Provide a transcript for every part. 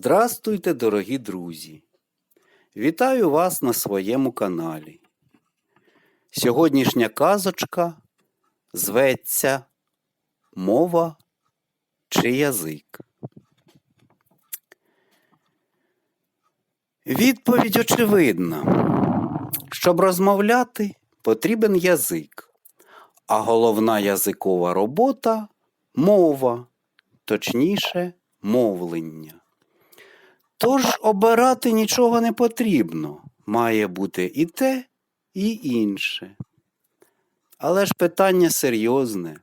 Здрастуйте, дорогі друзі! Вітаю вас на своєму каналі. Сьогоднішня казочка зветься Мова чи язик. Відповідь очевидна. Щоб розмовляти, потрібен язик, а головна язикова робота мова, точніше, мовлення. Тож обирати нічого не потрібно, має бути і те, і інше. Але ж питання серйозне,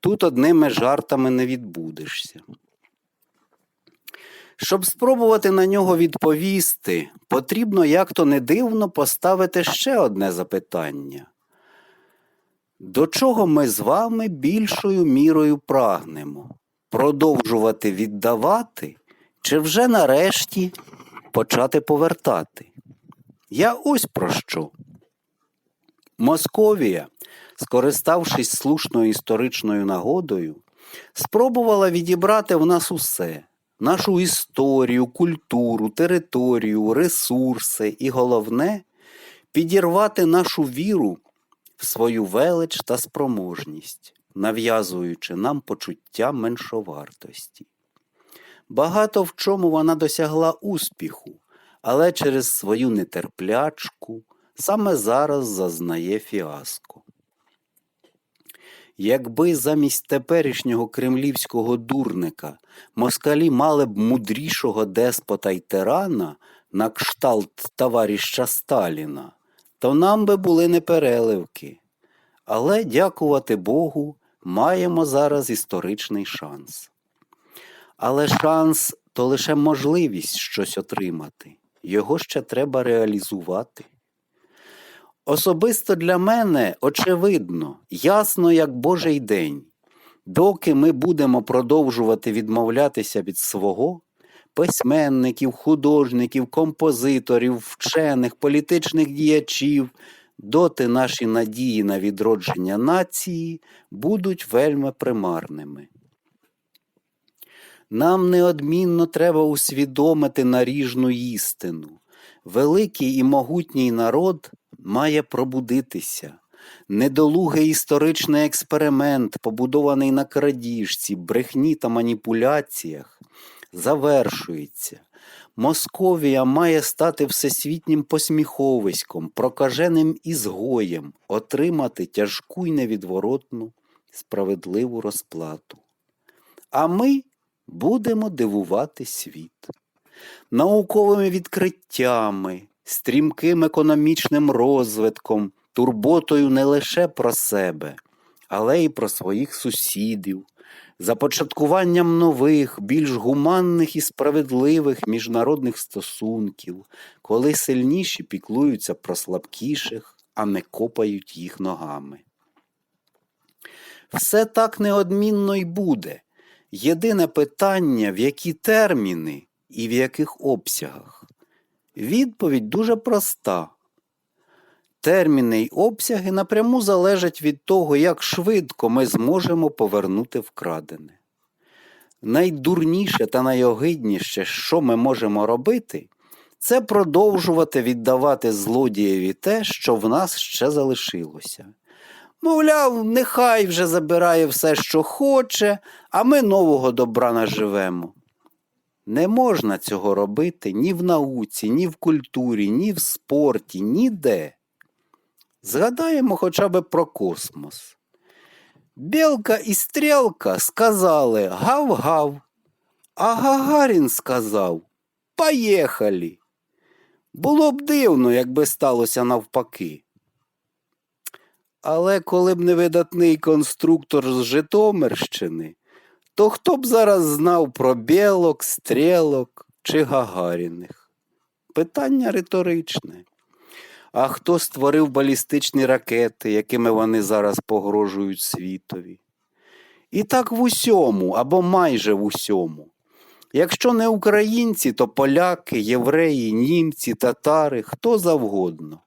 тут одними жартами не відбудешся. Щоб спробувати на нього відповісти, потрібно як то не дивно поставити ще одне запитання. До чого ми з вами більшою мірою прагнемо? Продовжувати віддавати чи вже нарешті почати повертати? Я ось про що. Московія, скориставшись слушною історичною нагодою, спробувала відібрати в нас усе нашу історію, культуру, територію, ресурси і головне підірвати нашу віру в свою велич та спроможність, нав'язуючи нам почуття меншовартості. Багато в чому вона досягла успіху, але через свою нетерплячку саме зараз зазнає фіаско. Якби замість теперішнього кремлівського дурника москалі мали б мудрішого деспота й тирана на кшталт товариша Сталіна, то нам би були непереливки. Але, дякувати Богу, маємо зараз історичний шанс. Але шанс то лише можливість щось отримати, його ще треба реалізувати. Особисто для мене очевидно, ясно, як Божий день, доки ми будемо продовжувати відмовлятися від свого, письменників, художників, композиторів, вчених, політичних діячів, доти наші надії на відродження нації будуть вельми примарними. Нам неодмінно треба усвідомити наріжну істину. Великий і могутній народ має пробудитися. Недолугий історичний експеримент, побудований на крадіжці, брехні та маніпуляціях, завершується. Московія має стати всесвітнім посміховиськом, прокаженим ізгоєм, отримати тяжку й невідворотну справедливу розплату. А ми будемо дивувати світ. Науковими відкриттями, стрімким економічним розвитком, турботою не лише про себе, але й про своїх сусідів, започаткуванням нових, більш гуманних і справедливих міжнародних стосунків, коли сильніші піклуються про слабкіших, а не копають їх ногами. Все так неодмінно й буде. Єдине питання, в які терміни і в яких обсягах. Відповідь дуже проста. Терміни й обсяги напряму залежать від того, як швидко ми зможемо повернути вкрадене. Найдурніше та найогидніше, що ми можемо робити, це продовжувати віддавати злодієві те, що в нас ще залишилося. Мовляв, нехай вже забирає все, що хоче, а ми нового добра наживемо. Не можна цього робити ні в науці, ні в культурі, ні в спорті, ніде. Згадаємо хоча б про космос. Білка і стрілка сказали гав-гав, а Гагарін сказав Поїхали. Було б дивно, якби сталося навпаки. Але коли б не видатний конструктор з Житомирщини, то хто б зараз знав про білок, стрілок чи Гагаріних? Питання риторичне. А хто створив балістичні ракети, якими вони зараз погрожують світові? І так в усьому або майже в усьому. Якщо не українці, то поляки, євреї, німці, татари, хто завгодно.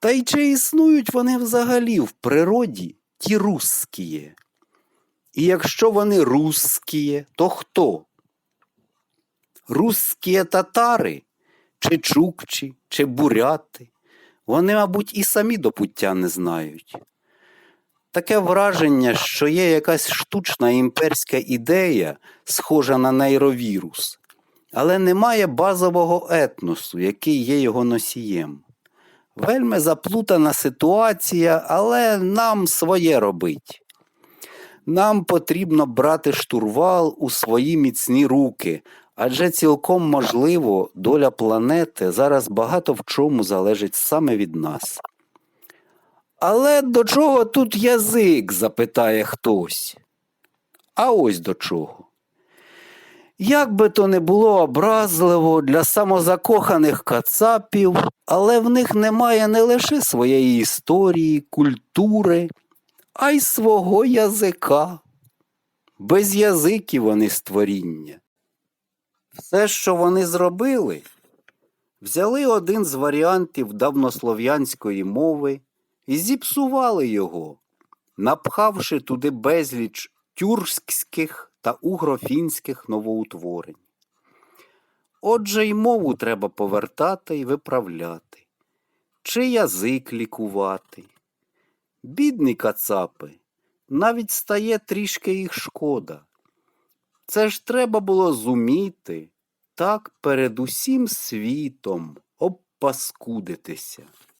Та й чи існують вони взагалі в природі ті русскіє? І якщо вони русські, то хто? Русські татари, чи чукчі, чи буряти, вони, мабуть, і самі до пуття не знають. Таке враження, що є якась штучна імперська ідея, схожа на нейровірус, але немає базового етносу, який є його носієм. Вельми заплутана ситуація, але нам своє робить. Нам потрібно брати штурвал у свої міцні руки, адже цілком можливо, доля планети зараз багато в чому залежить саме від нас. Але до чого тут язик? запитає хтось. А ось до чого. Як би то не було образливо для самозакоханих кацапів, але в них немає не лише своєї історії, культури, а й свого язика. Без язиків вони створіння. Все, що вони зробили, взяли один з варіантів давнослов'янської мови і зіпсували його, напхавши туди безліч тюркських та угрофінських новоутворень. Отже, й мову треба повертати і виправляти, чи язик лікувати. Бідні кацапи, навіть стає трішки їх шкода. Це ж треба було зуміти так перед усім світом обпаскудитися.